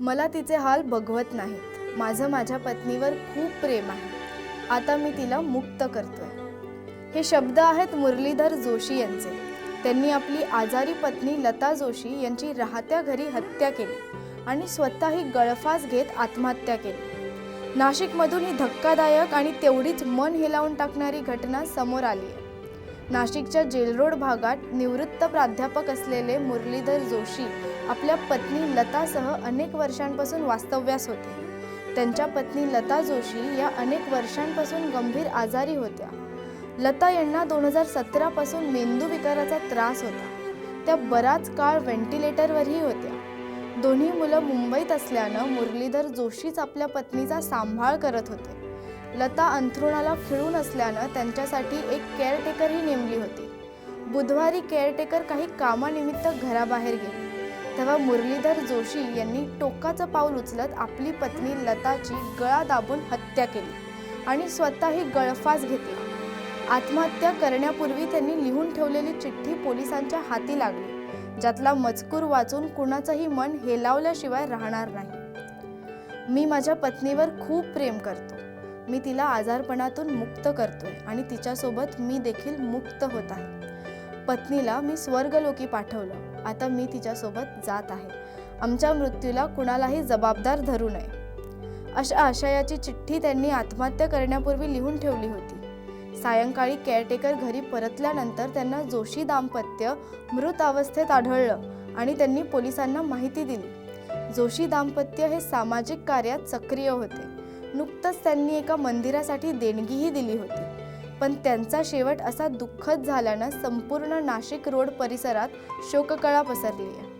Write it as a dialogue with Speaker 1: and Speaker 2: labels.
Speaker 1: मला तिचे हाल बघवत नाहीत. माझं माझ्या पत्नीवर खूप प्रेम आहे. आता मी तिला मुक्त करतोय. हे शब्द आहेत मुरलीधर जोशी यांचे. त्यांनी आपली आजारी पत्नी लता जोशी यांची राहत्या घरी हत्या केली आणि स्वतःही गळफास घेत आत्महत्या केली. नाशिकमधून ही धक्कादायक आणि तेवढीच मन हेलावून टाकणारी घटना समोर आली आहे नाशिकच्या जेलरोड भागात निवृत्त प्राध्यापक असलेले मुरलीधर जोशी आपल्या पत्नी लतासह अनेक वर्षांपासून वास्तव्यास होते. त्यांच्या पत्नी लता जोशी या अनेक वर्षांपासून गंभीर आजारी होत्या. लता यांना दोन हजार सतरापासून मेंदू विकाराचा त्रास होता. त्या बराच काळ व्हेंटिलेटरवरही होत्या. दोन्ही मुलं मुंबईत असल्यानं मुरलीधर जोशीच आपल्या पत्नीचा सांभाळ करत होते. लता अंथरुणाला खिळून असल्यानं त्यांच्यासाठी एक केअरटेकरही नेमली होती. बुधवारी केअरटेकर काही कामानिमित्त घराबाहेर गेली. तेव्हा मुरलीधर जोशी यांनी टोकाचं पाऊल उचलत आपली पत्नी लताची गळा दाबून हत्या केली आणि स्वतःही गळफास घेतला. आत्महत्या करण्यापूर्वी त्यांनी लिहून ठेवलेली चिठ्ठी पोलिसांच्या हाती लागली ज्यातला मजकूर वाचून कुणाचंही मन हेलावल्याशिवाय राहणार नाही. मी माझ्या पत्नीवर खूप प्रेम करतो. मी तिला आजारपणातून मुक्त करतोय आणि तिच्यासोबत मी देखील मुक्त होत आहे. पत्नीला मी स्वर्गलोकी पाठवलं. आता मी तिच्यासोबत जात आहे. आमच्या मृत्यूला कुणालाही जबाबदार धरू नये. अशा आशयाची चिठ्ठी त्यांनी आत्महत्या करण्यापूर्वी लिहून ठेवली होती. सायंकाळी केअरटेकर घरी परतल्यानंतर त्यांना जोशी दाम्पत्य मृत अवस्थेत आढळलं आणि त्यांनी पोलिसांना माहिती दिली. जोशी दाम्पत्य हे सामाजिक कार्यात सक्रिय होते. नुकतंच त्यांनी एका मंदिरासाठी देणगीही दिली होती. पण त्यांचा शेवट असा दुःखद झाल्यानं संपूर्ण नाशिक रोड परिसरात शोककळा पसरली आहे